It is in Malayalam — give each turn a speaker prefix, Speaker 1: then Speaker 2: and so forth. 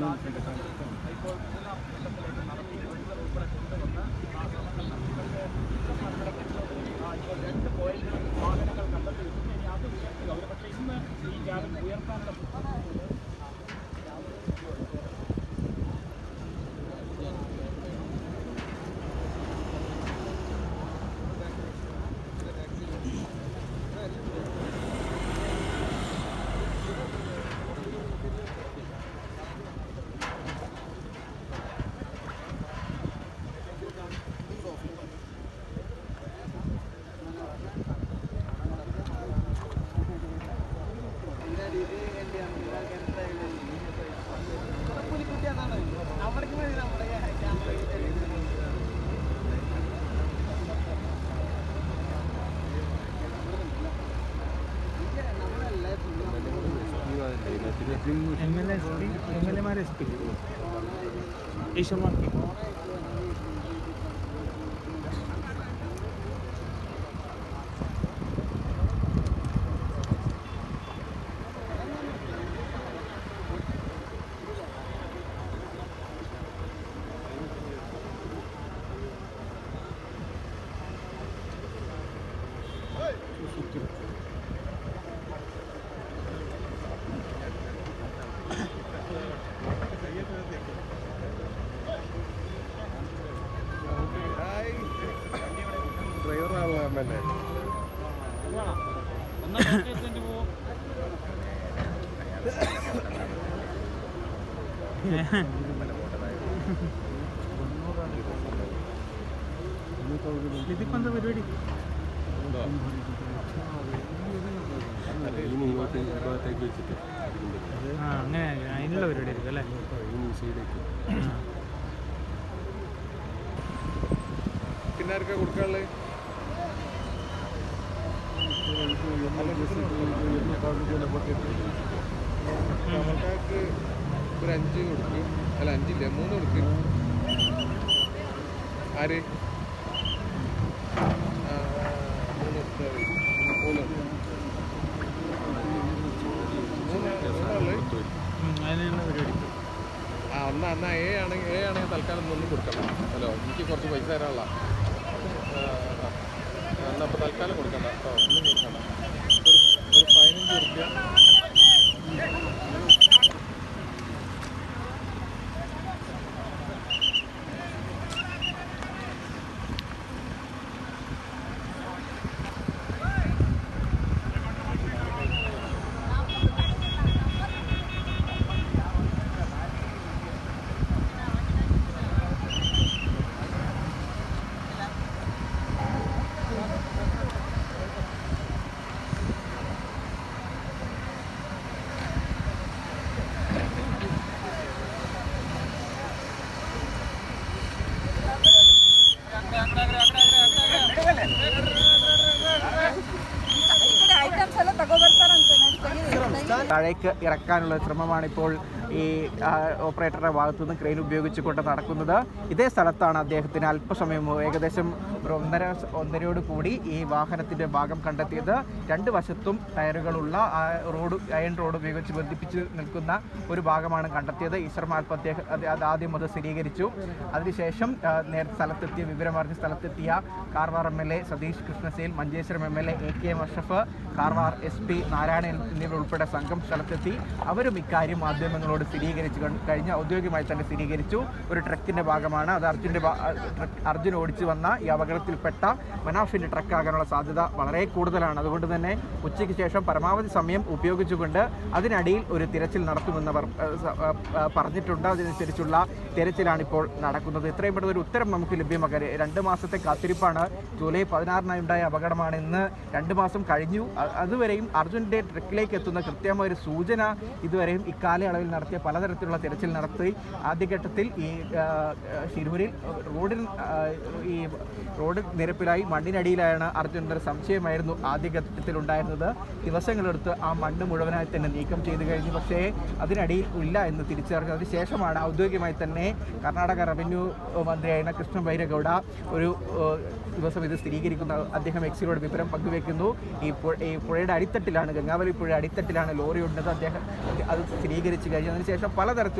Speaker 1: 先生。এমএলএ এমএলএ মারে এই
Speaker 2: সময় എ
Speaker 1: ഇതിപ്പോ എന്താ പരിപാടി
Speaker 2: വെച്ചിട്ട്
Speaker 1: അങ്ങനെ അതിനുള്ള പരിപാടി ആയിരിക്കും അല്ലേ?
Speaker 2: പിന്നെ ആർക്കാ കൊടുക്കാനുള്ളത്? ഒരു അഞ്ച് കൊടുക്കും അല്ല അഞ്ചില്ല മൂന്ന് കൊടുക്കും ആര് ആ, എന്നാ എന്നാ എ ആണെങ്കിൽ എ ആണെങ്കിൽ തൽക്കാലം ഒന്നും കൊടുക്കണം ഹലോ എനിക്ക് കുറച്ച് പൈസ തരാനുള്ള.
Speaker 3: താഴേക്ക് ഇറക്കാനുള്ള ശ്രമമാണ് ഇപ്പോൾ ഈ ഓപ്പറേറ്ററുടെ ഭാഗത്തു നിന്ന് ക്രെയിൻ ഉപയോഗിച്ചുകൊണ്ട് നടക്കുന്നത്. ഇതേ സ്ഥലത്താണ് അദ്ദേഹത്തിന് അല്പസമയം ഏകദേശം ഒന്നര ഒന്നരയോട് കൂടി ഈ വാഹനത്തിന്റെ ഭാഗം കണ്ടെത്തിയത്. രണ്ട് വശത്തും ടയറുകളുള്ള റോഡ് അയൺ റോഡ് ഉപയോഗിച്ച് ബന്ധിപ്പിച്ച് നിൽക്കുന്ന ഒരു ഭാഗമാണ് കണ്ടെത്തിയത്. ഈശ്വർമാൽപ്പ് അദ്ദേഹം അത് ആദ്യം അത് സ്ഥിരീകരിച്ചു. അതിനുശേഷം നേരത്തെ നേരെ സ്ഥലത്തെത്തിയ വിവരമറിഞ്ഞ് സ്ഥലത്തെത്തിയ Karwar M L A Satish Krishnasail Manjeshwaram M L A A K M Ashraf Karwar S P Narayanan എന്നിവരുൾപ്പെടെ സംഘം സ്ഥലത്തെത്തി അവരും ഇക്കാര്യം മാധ്യമങ്ങളോട് സ്ഥിരീകരിച്ചു കഴിഞ്ഞ ഔദ്യോഗികമായി തന്നെ സ്ഥിരീകരിച്ചു. ഒരു ട്രക്കിന്റെ ഭാഗമാണ്. അത് അർജുന്റെ അർജുൻ ഓടിച്ചു വന്ന ഈ അപകടത്തിൽപ്പെട്ട മനാഫിന്റെ ട്രക്കാകാനുള്ള സാധ്യത വളരെ കൂടുതലാണ്. അതുകൊണ്ട് തന്നെ ഉച്ചയ്ക്ക് ശേഷം പരമാവധി സമയം ഉപയോഗിച്ചുകൊണ്ട് അതിനടിയിൽ ഒരു തിരച്ചിൽ ഏഹ്, പറഞ്ഞിട്ടുണ്ട്. അതിനനുസരിച്ചുള്ള തിരച്ചിലാണ് ഇപ്പോൾ നടക്കുന്നത്. എത്രയും പെട്ടെന്ന് ഒരു ഉത്തരം നമുക്ക് ലഭ്യമാക്കാൻ രണ്ട് മാസത്തെ കാത്തിരിപ്പാണ്. ജൂലൈ പതിനാറിനായി ഉണ്ടായ അപകടമാണ് ഇന്ന് രണ്ട് മാസം കഴിഞ്ഞു. അതുവരെയും അർജുന്റെ ട്രക്കിലേക്ക് എത്തുന്ന കൃത്യമായ ഒരു സൂചന ഇതുവരെയും ഇക്കാലയളവിൽ നടത്തിയ പലതരത്തിലുള്ള തിരച്ചിൽ നടത്തി. ആദ്യഘട്ടത്തിൽ ഈ ശിരൂരിൽ റോഡിൽ ഈ റോഡ് നിരപ്പിലായി മണ്ണിനടിയിലാണ് അർജുനന്റെ സംശയമായിരുന്നു ആദ്യഘട്ടത്തിൽ ഉണ്ടായിരുന്നത് ദിവസങ്ങളെടുത്ത് ആ മണ്ണ് മുഴുവനായി തന്നെ നീക്കം ചെയ്തു കഴിഞ്ഞു. പക്ഷേ അതിനടിയിൽ ഇല്ല എന്ന് തിരിച്ചറിഞ്ഞതിന് ശേഷമാണ് ഔദ്യോഗികമായി തന്നെ കർണാടക റവന്യൂ മന്ത്രിയായിരുന്ന കൃഷ്ണൻ ബൈരഗൌഡ ഒരു ദിവസം ഇത് സ്ഥിരീകരിക്കുന്ന അദ്ദേഹം എക്സിലൂടെ വിവരം പങ്കുവെക്കുന്നു. ഈ പുഴ ഈ പുഴയുടെ അടിത്തട്ടിലാണ് ഗംഗാവലി പുഴ അടിത്തട്ടിലാണ് ലോറി ഉള്ളത് അദ്ദേഹം അത് സ്ഥിരീകരിച്ചു കഴിഞ്ഞു അതിനുശേഷം പലതരത്തിലുള്ള